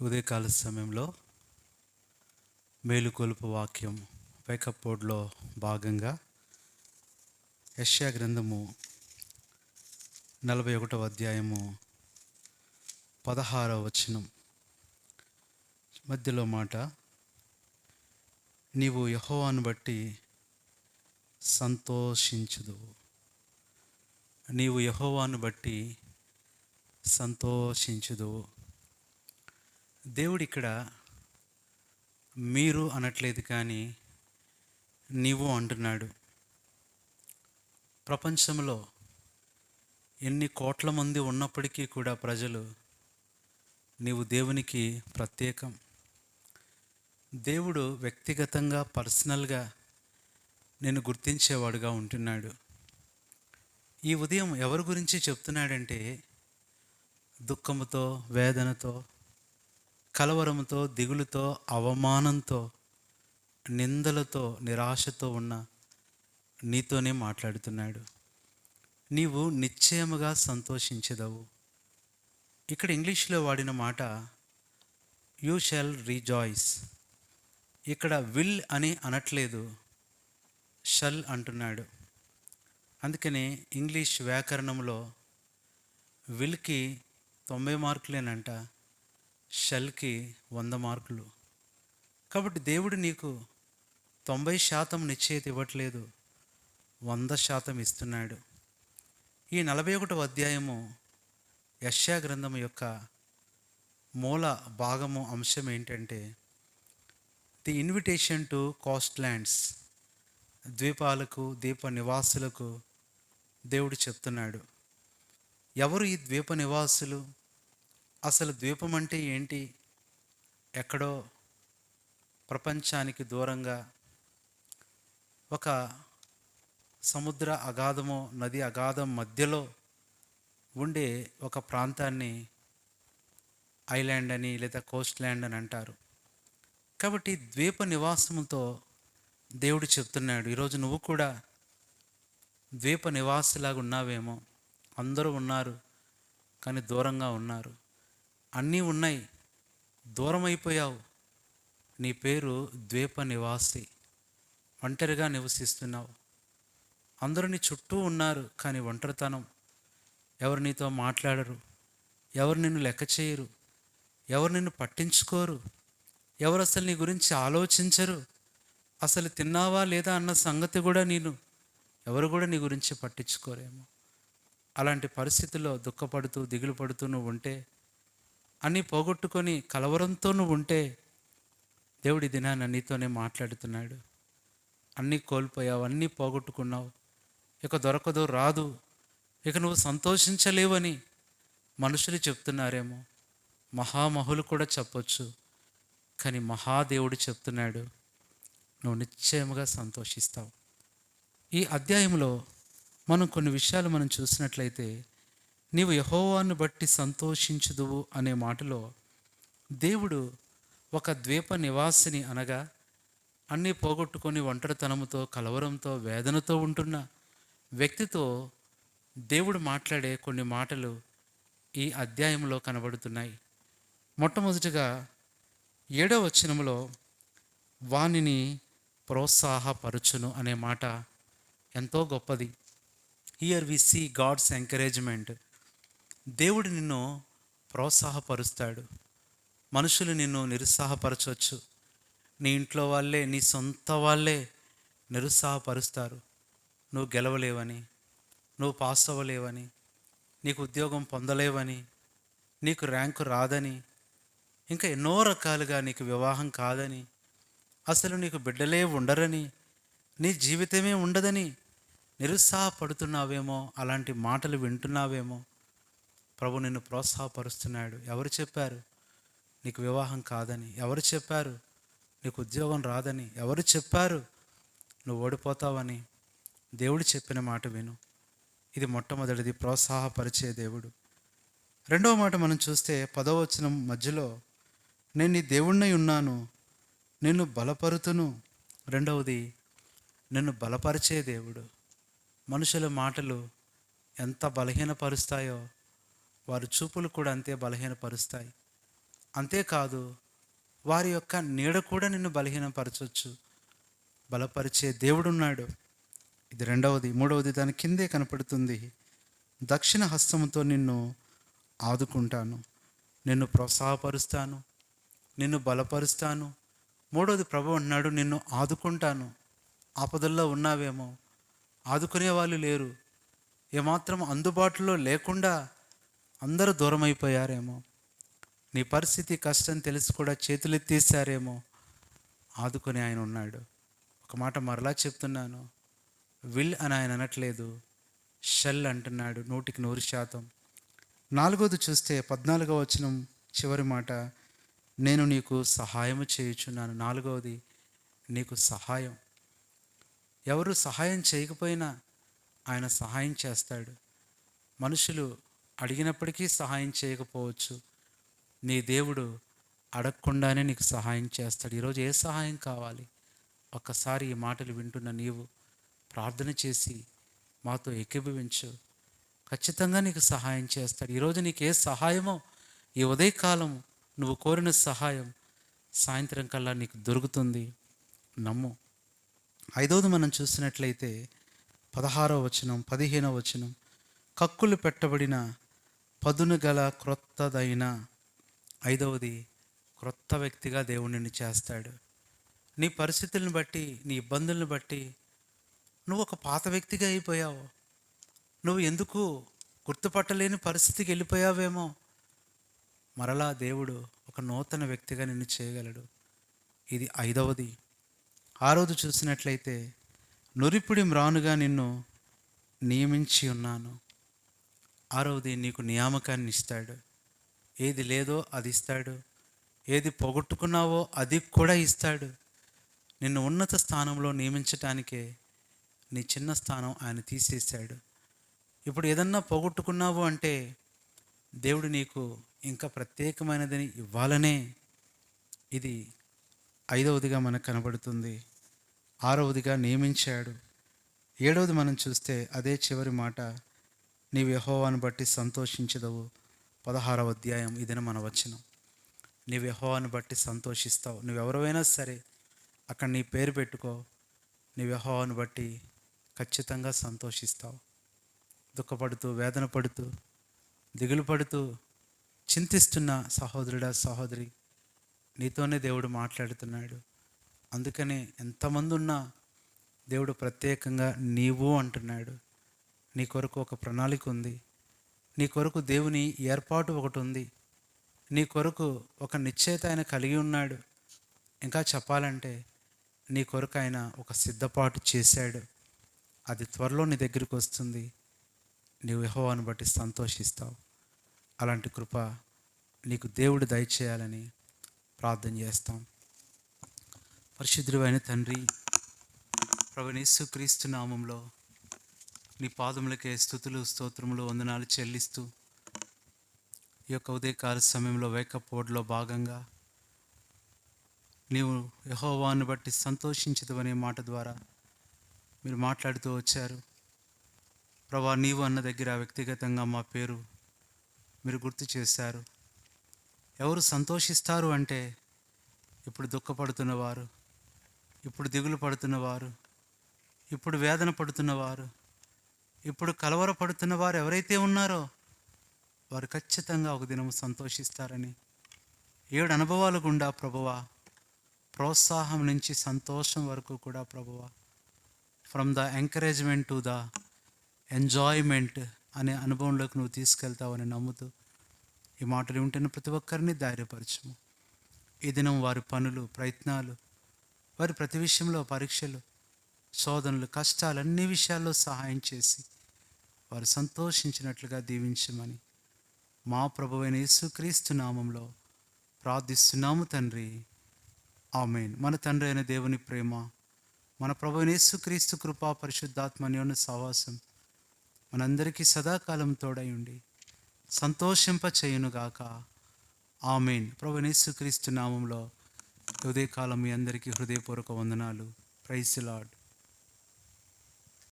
ఉదయకాల సమయంలో మేలుకొలుపు వాక్యం వేకప్ బోర్డ్లో భాగంగా యష్యా గ్రంథము నలభై ఒకటవ అధ్యాయము పదహారవ వచనం. మధ్యలో మాట నీవు యహోవాను బట్టి సంతోషించదు. నీవు యహోవాను బట్టి సంతోషించదు. దేవుడు ఇక్కడ మీరు అనట్లేదు కానీ నీవు అంటున్నాడు. ప్రపంచంలో ఎన్ని కోట్ల మంది ఉన్నప్పటికీ కూడా ప్రజలు నీవు దేవునికి ప్రత్యేకం. దేవుడు వ్యక్తిగతంగా పర్సనల్గా నేను గుర్తించేవాడుగా ఉంటున్నాడు. ఈ ఉదయం ఎవరి గురించి చెప్తున్నాడంటే దుఃఖముతో వేదనతో కలవరంతో దిగులుతో అవమానంతో నిందలతో నిరాశతో ఉన్న నీతోనే మాట్లాడుతున్నాడు. నీవు నిశ్చయముగా సంతోషించదవు. ఇక్కడ ఇంగ్లీష్లో వాడిన మాట యూ షాల్ రీజాయిస్ ఇక్కడ విల్ అని అనట్లేదు షల్ అంటున్నాడు. అందుకని ఇంగ్లీష్ వ్యాకరణంలో విల్కి తొంభై మార్కులేనంట షల్కి వంద మార్కులు. కాబట్టి దేవుడు నీకు తొంభై శాతం నిశ్చయిత ఇవ్వట్లేదు వంద శాతం ఇస్తున్నాడు. ఈ నలభై ఒకటవ అధ్యాయము యశ్యా గ్రంథం యొక్క మూల భాగము అంశం ఏంటంటే the invitation to coastlands ద్వీపాలకు ద్వీప నివాసులకు దేవుడు చెప్తున్నాడు. ఎవరు ఈ ద్వీప నివాసులు? అసలు ద్వీపం అంటే ఏంటి? ఎక్కడో ప్రపంచానికి దూరంగా ఒక సముద్ర అగాధమో నది అగాధం మధ్యలో ఉండే ఒక ప్రాంతాన్ని ఐలాండ్ అని లేదా కోస్ట్ ల్యాండ్ అని అంటారు. కాబట్టి ద్వీప నివాసముతో దేవుడు చెప్తున్నాడు ఈరోజు నువ్వు కూడా ద్వీప నివాసిలాగా ఉన్నావేమో. అందరూ ఉన్నారు కానీ దూరంగా ఉన్నారు. అన్నీ ఉన్నాయి. దూరం అయిపోయావు నీ పేరు ద్వీప నివాసి. ఒంటరిగా నివసిస్తున్నావు. అందరూ నీ చుట్టూ ఉన్నారు కానీ ఒంటరితనం. ఎవరు నీతో మాట్లాడరు. ఎవరు నిన్ను లెక్క చేయరు. ఎవరు నిన్ను పట్టించుకోరు. ఎవరు అసలు నీ గురించి ఆలోచించరు. అసలు తిన్నావా లేదా అన్న సంగతి కూడా నేను ఎవరు కూడా నీ గురించి పట్టించుకోరేమో. అలాంటి పరిస్థితుల్లో దుఃఖపడుతూ దిగులు పడుతూ నువ్వు ఉంటే అన్ని పోగొట్టుకొని కలవరంతో నువ్వు ఉంటే దేవుడి దినాన నీతోనే మాట్లాడుతున్నాడు. అన్నీ కోల్పోయావు అన్నీ పోగొట్టుకున్నావు. ఇక దొరకదు రాదు. ఇక నువ్వు సంతోషించలేవని మనుషులు చెప్తున్నారేమో. మహామహులు కూడా చెప్పొచ్చు. కానీ మహాదేవుడు చెప్తున్నాడు నువ్వు నిశ్చయముగా సంతోషిస్తావు. ఈ అధ్యాయంలో మనం కొన్ని విషయాలు మనం చూసినట్లయితే నీవు యహోవాను బట్టి సంతోషించుదువు అనే మాటలో దేవుడు ఒక ద్వీప నివాసిని అనగా అన్నీ పోగొట్టుకొని ఒంటరితనముతో కలవరంతో వేదనతో ఉంటున్న వ్యక్తితో దేవుడు మాట్లాడే కొన్ని మాటలు ఈ అధ్యాయంలో కనబడుతున్నాయి. మొట్టమొదటిగా ఏడవ వచనంలో వానిని ప్రోత్సాహపరచును అనే మాట ఎంతో గొప్పది. Here we see God's encouragement దేవుడు నిన్ను ప్రోత్సాహపరుస్తాడు. మనుషులు నిన్ను నిరుత్సాహపరచవచ్చు. నీ ఇంట్లో వాళ్ళే నీ సొంత వాళ్ళే నిరుత్సాహపరుస్తారు. నువ్వు గెలవలేవని నువ్వు పాస్ అవ్వలేవని నీకు ఉద్యోగం పొందలేవని నీకు ర్యాంకు రాదని ఇంకా ఎన్నో రకాలుగా నీకు వివాహం కాదని అసలు నీకు బిడ్డలే ఉండరని నీ జీవితమే ఉండదని నిరుత్సాహపడుతున్నావేమో అలాంటి మాటలు వింటున్నావేమో ప్రభు నిన్ను ప్రోత్సాహపరుస్తున్నాడు. ఎవరు చెప్పారు? నీకు వివాహం కాదని. ఎవరు చెప్పారు? నీకు ఉద్యోగం రాదని. ఎవరు చెప్పారు? నువ్వు ఓడిపోతావని. దేవుడు చెప్పిన మాట విను. ఇది మొట్టమొదటిది. ప్రోత్సాహపరిచే దేవుడు. రెండవ మాట మనం చూస్తే పదవచనం మధ్యలో నేను నీ దేవుణ్ణి ఉన్నాను. నిన్ను బలపరుతును. రెండవది నిన్ను బలపరిచే దేవుడు. మనుషుల మాటలు ఎంత బలహీనపరుస్తాయో వారి చూపులు కూడా అంతే బలహీనపరుస్తాయి. అంతేకాదు వారి యొక్క నీడ కూడా నిన్ను బలహీనపరచవచ్చు బలపరిచే దేవుడున్నాడు. ఇది రెండవది. మూడవది దాని కిందే కనపడుతుంది. దక్షిణ హస్తముతో నిన్ను ఆదుకుంటాను. నిన్ను ప్రోత్సాహపరుస్తాను. నిన్ను బలపరుస్తాను. మూడవది ప్రభు అన్నాడు నిన్ను ఆదుకుంటాను. ఆపదల్లో ఉన్నావేమో. ఆదుకునే వాళ్ళు లేరు. ఏమాత్రం అందుబాటులో లేకుండా అందరూ దూరం అయిపోయారేమో నీ పరిస్థితి కష్టం తెలిసి కూడా చేతులెత్తేసారేమో ఆదుకుని ఆయన ఉన్నాడు. ఒక మాట మరలా చెప్తున్నాను. విల్ అని ఆయన అనట్లేదు. షెల్ అంటున్నాడు నూటికి నూరు శాతం. నాలుగోది చూస్తే పద్నాలుగో వచనం చివరి మాట. నేను నీకు సహాయం చేయుచున్నాను. నాలుగవది నీకు సహాయం. ఎవరు సహాయం చేయకపోయినా ఆయన సహాయం చేస్తాడు. మనుషులు అడిగినప్పటికీ సహాయం చేయకపోవచ్చు. నీ దేవుడు అడగకుండానే నీకు సహాయం చేస్తాడు. ఈరోజు ఏ సహాయం కావాలి? ఒక్కసారి ఈ మాటలు వింటున్న నీవు ప్రార్థన చేసి మాతో ఏకీభవించు. ఖచ్చితంగా నీకు సహాయం చేస్తాడు. ఈరోజు నీకు ఏ సహాయమో ఈ ఉదయకాలం నువ్వు కోరిన సహాయం సాయంత్రం కల్లా నీకు దొరుకుతుంది. నమ్ము. ఐదవది మనం చూసినట్లయితే పదహారో వచనం పదిహేనవ వచనం కక్కులు పెట్టబడిన పదును గల క్రొత్తదైన ఐదవది క్రొత్త వ్యక్తిగా దేవుడిని చేస్తాడు. నీ పరిస్థితులను బట్టి నీ ఇబ్బందులను బట్టి నువ్వు ఒక పాత వ్యక్తిగా అయిపోయావు. నువ్వు ఎందుకు గుర్తుపట్టలేని పరిస్థితికి వెళ్ళిపోయావేమో? మరలా దేవుడు ఒక నూతన వ్యక్తిగా నిన్ను చేయగలడు. ఇది ఐదవది. ఆరోజు చూసినట్లయితే నురిపుడి మ్రానుగా నిన్ను నియమించి ఉన్నాను. ఆరవది నీకు నియామకాన్ని ఇస్తాడు. ఏది లేదో అది ఇస్తాడు. ఏది పోగొట్టుకున్నావో అది కూడా ఇస్తాడు. నిన్ను ఉన్నత స్థానంలో నియమించటానికే నీ చిన్న స్థానం ఆయన తీసేశాడు. ఇప్పుడు ఏదన్నా పోగొట్టుకున్నావు అంటే దేవుడు నీకు ఇంకా ప్రత్యేకమైనదని ఇవ్వాలనే ఇది ఐదవదిగా మనకు కనబడుతుంది. ఆరవదిగా నియమించాడు. ఏడవది మనం చూస్తే అదే చివరి మాట. నీవు యహోవాను బట్టి సంతోషించదవు. పదహారవ అధ్యాయం ఇదిన మన వచనం. నీవు యహోవాను బట్టి సంతోషిస్తావు. నువ్వెవరైనా సరే అక్కడ నీ పేరు పెట్టుకో. నీవు యహోవాను బట్టి ఖచ్చితంగా సంతోషిస్తావు. దుఃఖపడుతూ వేదన పడుతూ దిగులు పడుతూ చింతిస్తున్న సహోదరుడా సహోదరి నీతోనే దేవుడు మాట్లాడుతున్నాడు. అందుకనే ఎంతమంది ఉన్నా దేవుడు ప్రత్యేకంగా నీవు అంటున్నాడు. నీ కొరకు ఒక ప్రణాళిక ఉంది. నీ కొరకు దేవుని ఏర్పాటు ఒకటి ఉంది. నీ కొరకు ఒక నిశ్చయత ఆయన కలిగి ఉన్నాడు. ఇంకా చెప్పాలంటే నీ కొరకు ఆయన ఒక సిద్ధపాటు చేశాడు. అది త్వరలో నీ దగ్గరికి వస్తుంది. నీవు యెహోవాను బట్టి సంతోషిస్తావు. అలాంటి కృప నీకు దేవుడు దయచేయాలని ప్రార్థన చేస్తాం. పరిశుద్ధుడైన తండ్రి ప్రభునేసు క్రీస్తు నామంలో నీ పాదములకే స్థుతులు స్తోత్రములు వందనాలు చెల్లిస్తూ ఈ యొక్క ఉదయకాల సమయంలో వేకప్ బోర్డులో భాగంగా నీవు యహోవాను బట్టి సంతోషించదు అనే మాట ద్వారా మీరు మాట్లాడుతూ వచ్చారు. ప్రభా నీవు అన్న దగ్గర వ్యక్తిగతంగా మా పేరు మీరు గుర్తు చేశారు. ఎవరు సంతోషిస్తారు అంటే ఇప్పుడు దుఃఖపడుతున్నవారు ఇప్పుడు దిగులు పడుతున్నవారు ఇప్పుడు వేదన పడుతున్నవారు ఇప్పుడు కలవరపడుతున్న వారు ఎవరైతే ఉన్నారో వారు ఖచ్చితంగా ఒక దినం సంతోషిస్తారని. ఏడు అనుభవాలు గుండా ప్రభువా. ప్రోత్సాహం నుంచి సంతోషం వరకు కూడా ప్రభువా. From the encouragement to the enjoyment అనే అనుభవంలోకి నువ్వు తీసుకెళ్తావని నమ్ముతూ ఈ మాటలు వింటున్న ప్రతి ఒక్కరిని ధైర్యపరచము. ఈ దినం వారి పనులు ప్రయత్నాలు వారి ప్రతి విషయంలో పరీక్షలు శోధనలు కష్టాలు అన్ని విషయాల్లో సహాయం చేసి వారు సంతోషించినట్లుగా దీవించమని మా ప్రభువైన యేసుక్రీస్తు నామంలో ప్రార్థిస్తున్నాము తండ్రి. ఆమెన్. మన తండ్రి అయిన దేవుని ప్రేమ మన ప్రభువైన యేసుక్రీస్తు కృపా పరిశుద్ధాత్మ అన్యోన్య సహవాసం మనందరికీ సదాకాలం తోడై ఉండి సంతోషింప చేయునుగాక ఆమెన్. ప్రభు యేసుక్రీస్తు నామంలో ఉదయకాలం మీ అందరికీ హృదయపూర్వక వందనాలు. Price lord